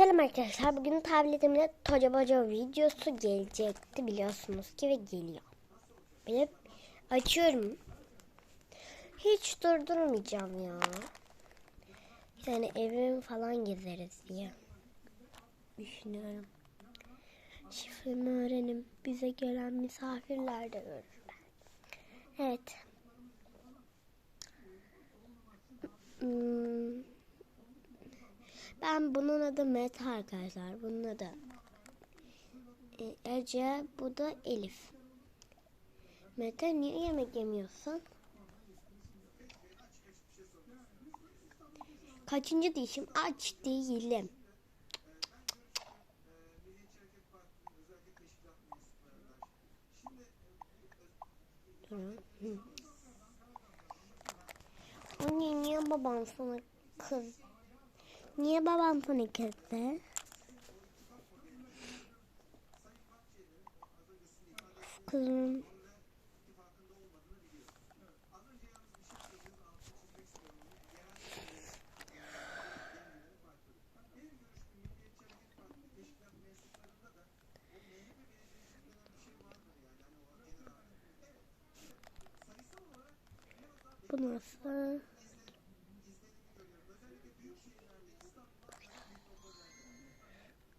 Selam arkadaşlar. Bugün tabletimde Toca Boca videosu gelecekti biliyorsunuz ki ve geliyor. Böyle açıyorum. Hiç durdurmayacağım ya. Yani evim falan gezeriz diye düşünüyorum. Şifremi öğrenim. Bize gelen misafirler de görürler. Evet. Hmm. Ben bunun adı Mete arkadaşlar. Bunun adı Ece. Bu da Elif. Mete niye yemek yemiyorsun? Kaçıncı dişim? Aç değilim. Anne niye babam sana kız Niye babam kızdı? Of Kızım. Bu nasıl?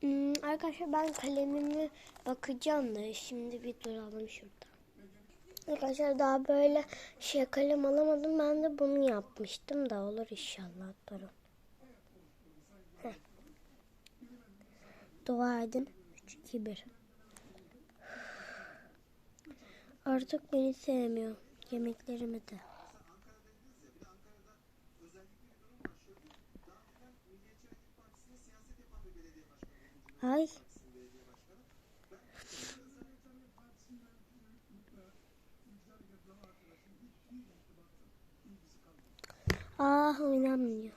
Hmm, arkadaşlar ben kalemimi bakacağım da şimdi bir duralım şurada. Arkadaşlar daha böyle şey kalem alamadım. Ben de bunu yapmıştım da olur inşallah. Durun. Heh. Dua edin. 3, 2, 1. Artık beni sevmiyor. Yemeklerimi de. Ay. Ah oynamıyor.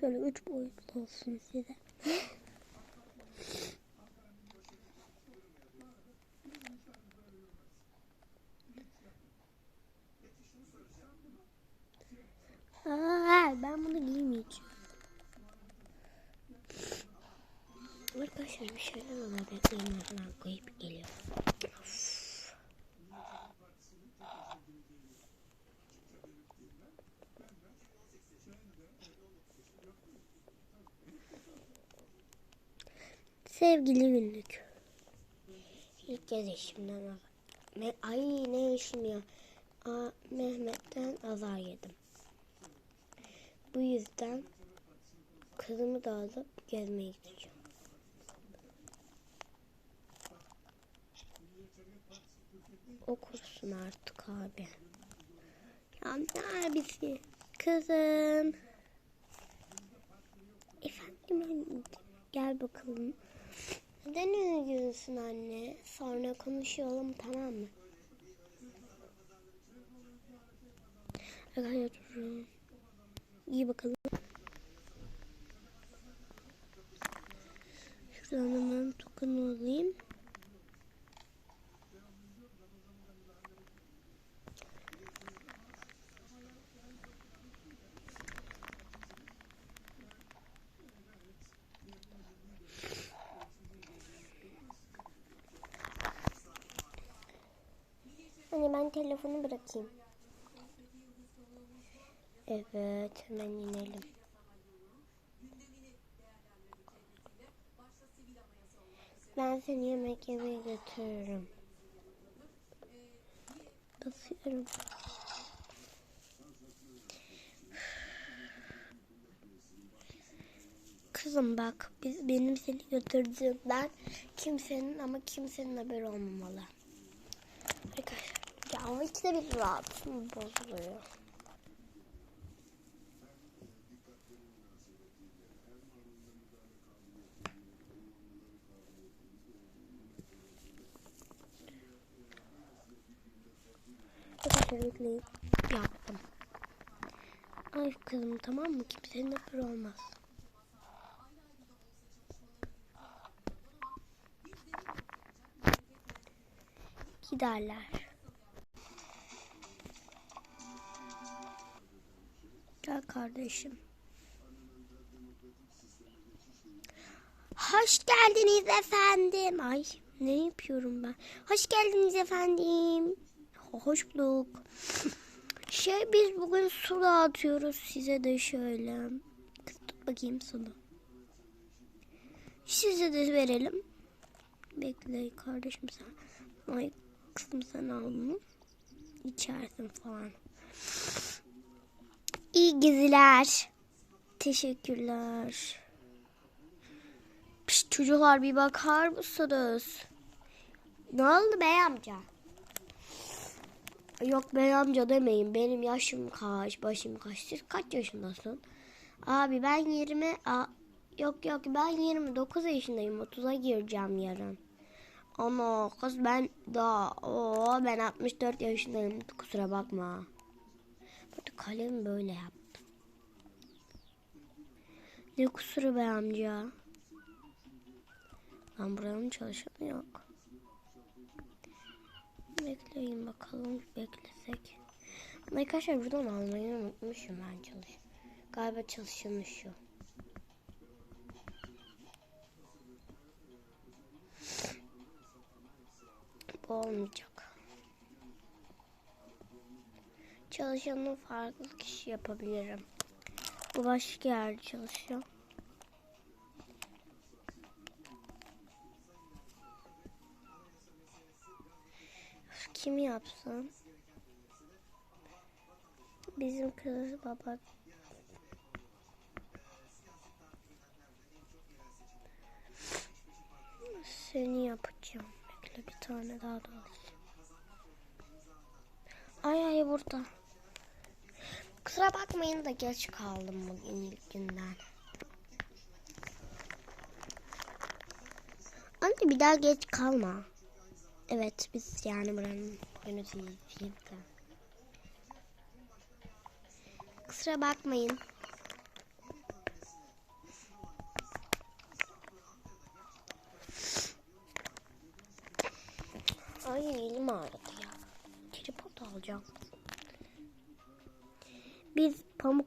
Şöyle üç boyutlu olsun size. Sevgili günlük. İlk kez eşimden Ay ne eşim ya. Aa, Mehmet'ten azar yedim. Bu yüzden kızımı da alıp gezmeye gideceğim. Okursun artık abi. Ya abisi? Kızım. Efendim. Gel bakalım. Neden üzgünsün anne? Sonra konuşalım tamam mı? Arkadaşlar. İyi bakalım. Şuradan hemen tokanı alayım. Ben telefonu bırakayım. Evet, hemen inelim. Ben seni yemek yemeye götürürüm. Basıyorum. Kızım bak, biz, benim seni götürdüğümden kimsenin ama kimsenin haberi olmamalı. Ama ikide bir rahatım bozuluyor. Bekleyin. Yaptım. Ay kızım tamam mı? Kimsenin haberi olmaz. giderler. Kardeşim. Hoş geldiniz efendim. Ay ne yapıyorum ben? Hoş geldiniz efendim. Hoş bulduk. Şey biz bugün su dağıtıyoruz size de şöyle. Tut bakayım sulu. Size de verelim. Bekle kardeşim sen. Ay kızım sen al bunu. İçersin falan. İyi geziler. Teşekkürler. Pişt, çocuklar bir bakar mısınız? Ne oldu bey amca? Yok bey amca demeyin. Benim yaşım kaç, başım kaç. Siz kaç yaşındasın? Abi ben 20... A, yok yok ben 29 yaşındayım. 30'a gireceğim yarın. Ama kız ben daha... Oo, ben 64 yaşındayım. Kusura bakma. Hadi kalemi böyle yaptım. Ne kusuru be amca? Lan buranın çalışanı yok. Bekleyin bakalım beklesek. Arkadaşlar buradan almayı unutmuşum ben çalış. Galiba çalışanı şu. Bu olmayacak. Çalışanı farklı kişi yapabilirim. Bu başka yerde çalışıyor. Kim yapsın? Bizim kız baba. Seni yapacağım. Bekle bir tane daha da alayım. Ay ay burada. Kusura bakmayın da geç kaldım bugün ilk günden. Anne bir daha geç kalma. Evet biz yani buranın yöneticiyiz de. Kusura bakmayın. Ay elim ağrıdı ya. Tripod alacağım. Pamuk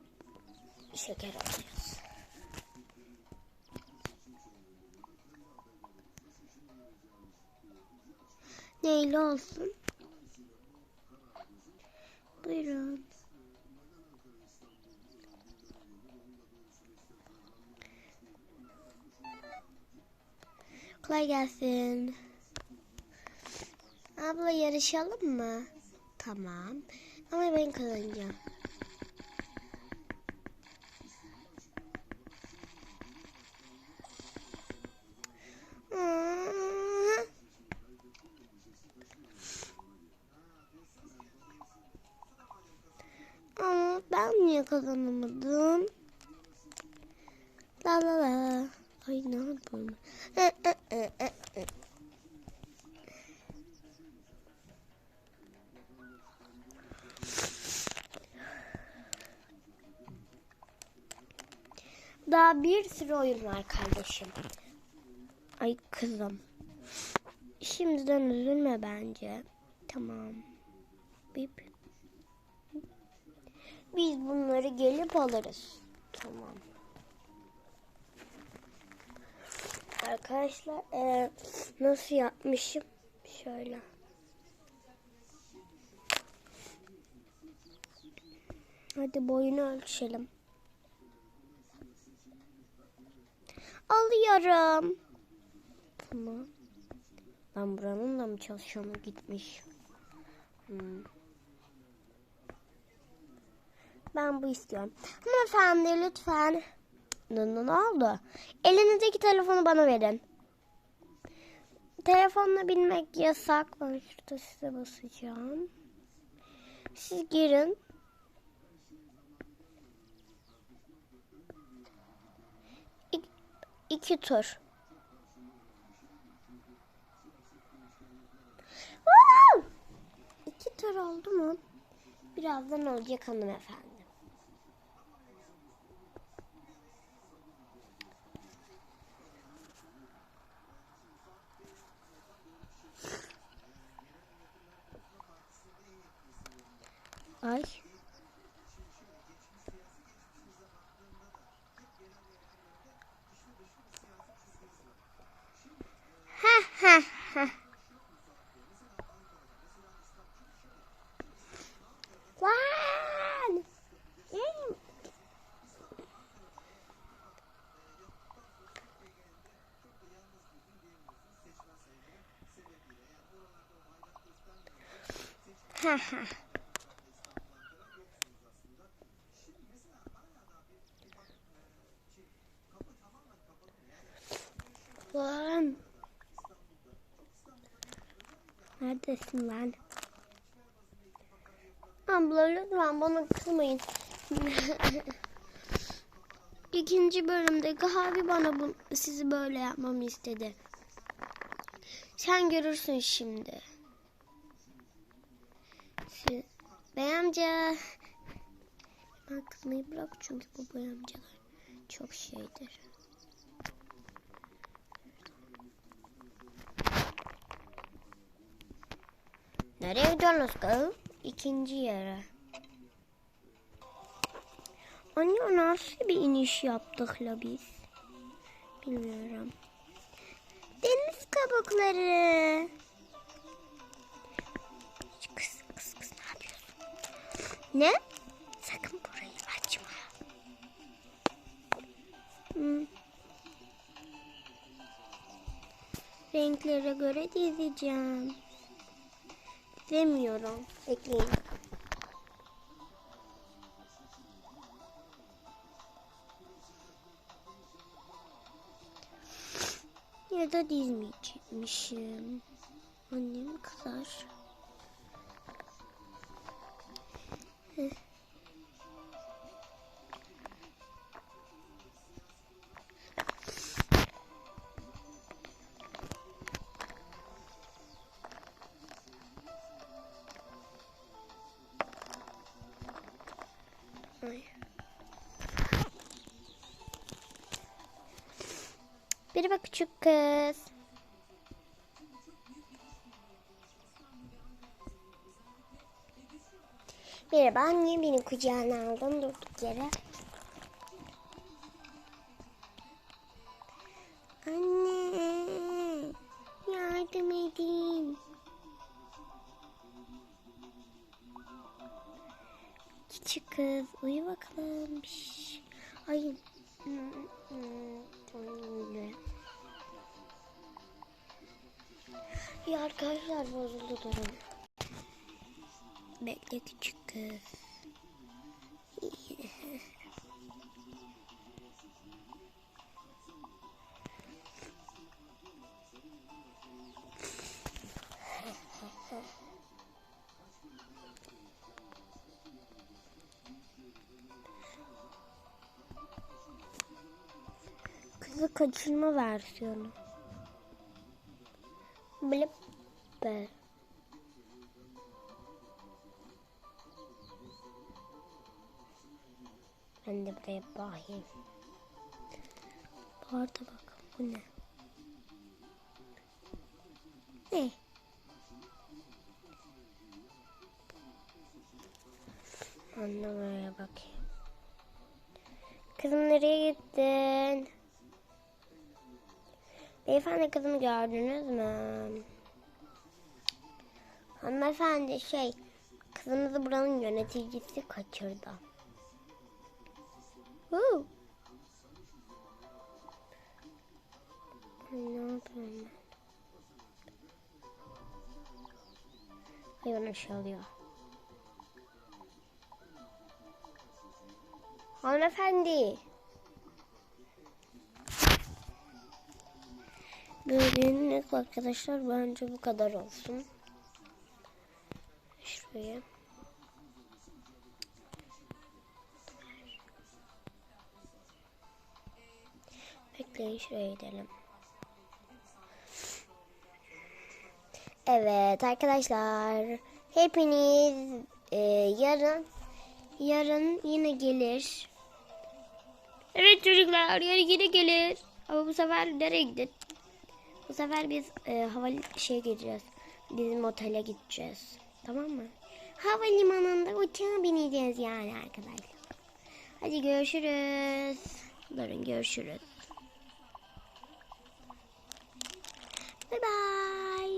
şeker alacağız. Neyli olsun? Buyurun. Kolay gelsin. Abla yarışalım mı? Tamam. Ama ben kazanacağım. Aa. Ama kazanamadım? La la la. Ay ne e, e, e, e. Daha bir sürü oyun var kardeşim. Ay kızım. Şimdiden üzülme bence. Tamam. Bip. Biz bunları gelip alırız. Tamam. Arkadaşlar e, nasıl yapmışım? Şöyle. Hadi boyunu ölçelim. Alıyorum. Tamam. Ben buranın da mı çalışanı gitmiş? Hmm. Ben bu istiyorum. Hanımefendi lütfen. Ne, ne, oldu? Elinizdeki telefonu bana verin. Telefonla bilmek yasak. Ben şurada size basacağım. Siz girin. İk, iki tur. Woo! İki tur oldu mu? Birazdan olacak hanımefendi. Ay. Ha ha ha. Lan! Benim- Ha ha. Lan. Neredesin lan? Abla lütfen bana kızmayın. İkinci bölümde Gavi bana bu, sizi böyle yapmamı istedi. Sen görürsün şimdi. Siz, bey amca. Ben kızmayı bırak çünkü bu bey amcalar çok şeydir. Nereye gidiyorsunuz kız? İkinci yere. Anne nasıl bir iniş yaptık la biz? Bilmiyorum. Deniz kabukları. Kız kız kız ne yapıyorsun? Ne? Sakın burayı açma. Hmm. Renklere göre dizeceğim. Demiyorum. Bekleyin. Ya da dizmeyecekmişim. Annem kızar. Merhaba küçük kız. Merhaba niye beni kucağına aldın durduk yere? Arkadaşlar bozuldu durum. Bekle küçük kız. Kızı kaçırma versiyonu. Blip be. Ben de buraya bakayım. Bu arada bak bu ne? Ne? Anlamaya bakayım. Kızım nereye gittin? Beyefendi kızımı gördünüz mü? Hanımefendi şey, kızımızı buranın yöneticisi kaçırdı. Ay, Ne yapıyorum ben? Hayvan aşağılıyor. Hanımefendi. Bugünlük arkadaşlar bence bu kadar olsun. Şuraya. Bekleyin şuraya gidelim. Evet arkadaşlar. Hepiniz e, yarın yarın yine gelir. Evet çocuklar yarın yine gelir. Ama bu sefer nereye gidin? Bu sefer biz e, hava şeye gideceğiz. Bizim otele gideceğiz. Tamam mı? Havalimanında uçağa bineceğiz yani arkadaşlar. Hadi görüşürüz. Durun görüşürüz. Bye bye.